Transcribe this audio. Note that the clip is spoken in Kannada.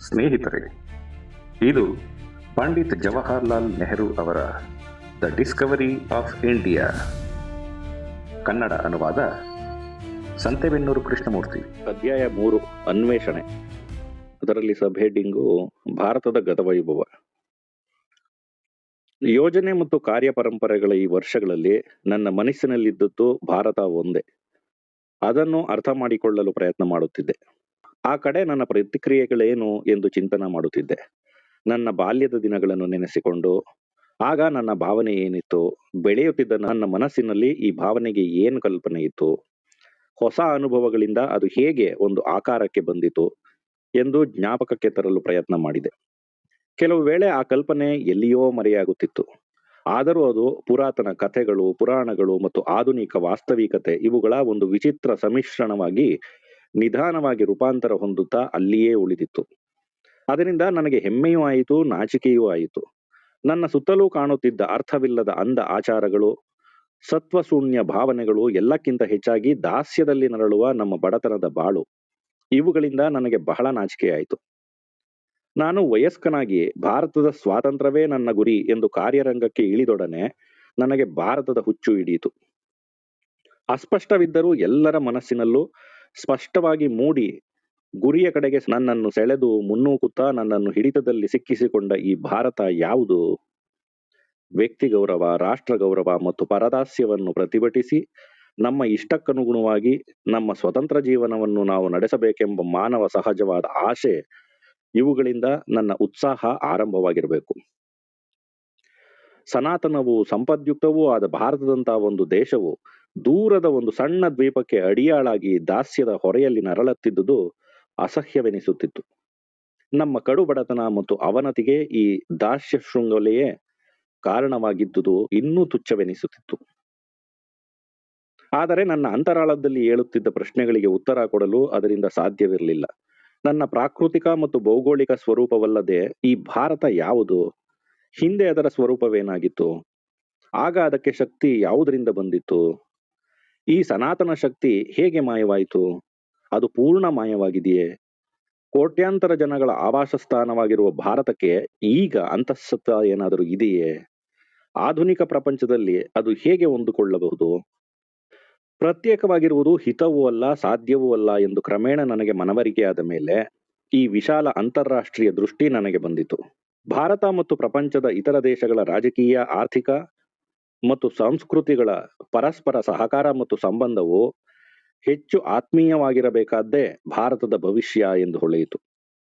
ಸ್ನೇಹಿತರೆ, ಇದು ಪಂಡಿತ್ ಜವಾಹರ್ಲಾಲ್ ನೆಹರು ಅವರ the discovery of India Kannada ಅನುವಾದ ಸಂತೆಬೆನ್ನೂರು ಕೃಷ್ಣಮೂರ್ತಿ. ಅಧ್ಯಾಯ ಮೂರು, ಅನ್ವೇಷಣೆ. ಅದರಲ್ಲಿ ಸಬ್ ಹೆಡ್ಡಿಂಗು ಭಾರತದ ಗತವೈಭವ ಯೋಜನೆ ಮತ್ತು ಕಾರ್ಯಪರಂಪರೆಗಳ ಈ ವರ್ಷಗಳಲ್ಲಿ ನನ್ನ ಮನಸ್ಸಿನಲ್ಲಿದ್ದದ್ದು ಭಾರತ ಒಂದೇ. ಅದನ್ನು ಅರ್ಥ ಮಾಡಿಕೊಳ್ಳಲು ಪ್ರಯತ್ನ ಮಾಡುತ್ತಿದ್ದೆ. ಆ ಕಡೆ ನನ್ನ ಪ್ರತಿಕ್ರಿಯೆಗಳೇನು ಎಂದು ಚಿಂತನೆ ಮಾಡುತ್ತಿದ್ದೆ. ನನ್ನ ಬಾಲ್ಯದ ದಿನಗಳನ್ನು ನೆನೆಸಿಕೊಂಡು, ಆಗ ನನ್ನ ಭಾವನೆ ಏನಿತ್ತು? ಬೆಳೆಯುತ್ತಿದ್ದ ನನ್ನ ಮನಸ್ಸಿನಲ್ಲಿ ಈ ಭಾವನೆಗೆ ಏನು ಕಲ್ಪನೆ ಇತ್ತು? ಹೊಸ ಅನುಭವಗಳಿಂದ ಅದು ಹೇಗೆ ಒಂದು ಆಕಾರಕ್ಕೆ ಬಂದಿತು ಎಂದು ಜ್ಞಾಪಕಕ್ಕೆ ತರಲು ಪ್ರಯತ್ನ ಮಾಡಿದೆ. ಕೆಲವು ವೇಳೆ ಆ ಕಲ್ಪನೆ ಎಲ್ಲಿಯೋ ಮರೆಯಾಗುತ್ತಿತ್ತು. ಆದರೂ ಅದು ಪುರಾತನ ಕಥೆಗಳು, ಪುರಾಣಗಳು ಮತ್ತು ಆಧುನಿಕ ವಾಸ್ತವಿಕತೆ ಇವುಗಳ ಒಂದು ವಿಚಿತ್ರ ಸಮ್ಮಿಶ್ರಣವಾಗಿ ನಿಧಾನವಾಗಿ ರೂಪಾಂತರ ಹೊಂದುತ್ತಾ ಅಲ್ಲಿಯೇ ಉಳಿದಿತ್ತು. ಅದರಿಂದ ನನಗೆ ಹೆಮ್ಮೆಯೂ ಆಯಿತು, ನಾಚಿಕೆಯೂ ಆಯಿತು. ನನ್ನ ಸುತ್ತಲೂ ಕಾಣುತ್ತಿದ್ದ ಅರ್ಥವಿಲ್ಲದ ಅಂದ ಆಚಾರಗಳು, ಸತ್ವಶೂನ್ಯ ಭಾವನೆಗಳು ಎಲ್ಲಕ್ಕಿಂತ ಹೆಚ್ಚಾಗಿ ದಾಸ್ಯದಲ್ಲಿ ನರಳುವ ನಮ್ಮ ಬಡತನದ ಬಾಳು. ಇವುಗಳಿಂದ ನನಗೆ ಬಹಳ ನಾಚಿಕೆಯಾಯಿತು. ನಾನು ವಯಸ್ಕನಾಗಿ ಭಾರತದ ಸ್ವಾತಂತ್ರ್ಯವೇ ನನ್ನ ಗುರಿ ಎಂದು ಕಾರ್ಯರಂಗಕ್ಕೆ ಇಳಿದೊಡನೆ ನನಗೆ ಭಾರತದ ಹುಚ್ಚು ಹಿಡಿಯಿತು. ಅಸ್ಪಷ್ಟವಿದ್ದರೂ ಎಲ್ಲರ ಮನಸ್ಸಿನಲ್ಲೂ ಸ್ಪಷ್ಟವಾಗಿ ಮೂಡಿ ಗುರಿಯ ಕಡೆಗೆ ನನ್ನನ್ನು ಸೆಳೆದು ಮುನ್ನೂಕುತ್ತಾ ನನ್ನನ್ನು ಹಿಡಿತದಲ್ಲಿ ಸಿಕ್ಕಿಸಿಕೊಂಡ ಈ ಭಾರತ ಯಾವುದು? ವ್ಯಕ್ತಿ ಗೌರವ, ರಾಷ್ಟ್ರ ಗೌರವ ಮತ್ತು ಪರದಾಸ್ಯವನ್ನು ಪ್ರತಿಭಟಿಸಿ ನಮ್ಮ ಇಷ್ಟಕ್ಕನುಗುಣವಾಗಿ ನಮ್ಮ ಸ್ವತಂತ್ರ ಜೀವನವನ್ನು ನಾವು ನಡೆಸಬೇಕೆಂಬ ಮಾನವ ಸಹಜವಾದ ಆಶೆ ಇವುಗಳಿಂದ ನನ್ನ ಉತ್ಸಾಹ ಆರಂಭವಾಗಿರಬೇಕು. ಸನಾತನವು ಸಂಪದ್ಯುಕ್ತವೂ ಆದ ಭಾರತದಂತಹ ಒಂದು ದೇಶವು ದೂರದ ಒಂದು ಸಣ್ಣ ದ್ವೀಪಕ್ಕೆ ಅಡಿಯಾಳಾಗಿ ದಾಸ್ಯದ ಹೊರೆಯಲ್ಲಿ ನರಳತ್ತಿದ್ದುದು ಅಸಹ್ಯವೆನಿಸುತ್ತಿತ್ತು. ನಮ್ಮ ಕಡು ಬಡತನ ಮತ್ತು ಅವನತಿಗೆ ಈ ದಾಸ್ಯ ಶೃಂಗಲೆಯೇ ಕಾರಣವಾಗಿದ್ದುದು ಇನ್ನೂ ತುಚ್ಛವೆನಿಸುತ್ತಿತ್ತು. ಆದರೆ ನನ್ನ ಅಂತರಾಳದಲ್ಲಿ ಏಳುತ್ತಿದ್ದ ಪ್ರಶ್ನೆಗಳಿಗೆ ಉತ್ತರ ಕೊಡಲು ಅದರಿಂದ ಸಾಧ್ಯವಿರಲಿಲ್ಲ. ನನ್ನ ಪ್ರಾಕೃತಿಕ ಮತ್ತು ಭೌಗೋಳಿಕ ಸ್ವರೂಪವಲ್ಲದೆ ಈ ಭಾರತ ಯಾವುದು? ಹಿಂದೆ ಅದರ ಸ್ವರೂಪವೇನಾಗಿತ್ತು? ಆಗ ಅದಕ್ಕೆ ಶಕ್ತಿ ಯಾವುದರಿಂದ ಬಂದಿತ್ತು? ಈ ಸನಾತನ ಶಕ್ತಿ ಹೇಗೆ ಮಾಯವಾಯಿತು? ಅದು ಪೂರ್ಣ ಮಾಯವಾಗಿದೆಯೇ? ಕೋಟ್ಯಾಂತರ ಜನಗಳ ಆವಾಸ ಸ್ಥಾನವಾಗಿರುವ ಭಾರತಕ್ಕೆ ಈಗ ಅಂತಃಸತ್ತ ಏನಾದರೂ ಇದೆಯೇ? ಆಧುನಿಕ ಪ್ರಪಂಚದಲ್ಲಿ ಅದು ಹೇಗೆ ಹೊಂದಿಕೊಳ್ಳಬಹುದು? ಪ್ರತ್ಯೇಕವಾಗಿರುವುದು ಹಿತವೂ ಅಲ್ಲ, ಸಾಧ್ಯವೂ ಅಲ್ಲ ಎಂದು ಕ್ರಮೇಣ ನನಗೆ ಮನವರಿಕೆಯಾದ ಮೇಲೆ ಈ ವಿಶಾಲ ಅಂತಾರಾಷ್ಟ್ರೀಯ ದೃಷ್ಟಿ ನನಗೆ ಬಂದಿತು. ಭಾರತ ಮತ್ತು ಪ್ರಪಂಚದ ಇತರ ದೇಶಗಳ ರಾಜಕೀಯ, ಆರ್ಥಿಕ ಮತ್ತು ಸಂಸ್ಕೃತಿಗಳ ಪರಸ್ಪರ ಸಹಕಾರ ಮತ್ತು ಸಂಬಂಧವು ಹೆಚ್ಚು ಆತ್ಮೀಯವಾಗಿರಬೇಕಾದ್ದೇ ಭಾರತದ ಭವಿಷ್ಯ ಎಂದು ಹೊಳೆಯಿತು.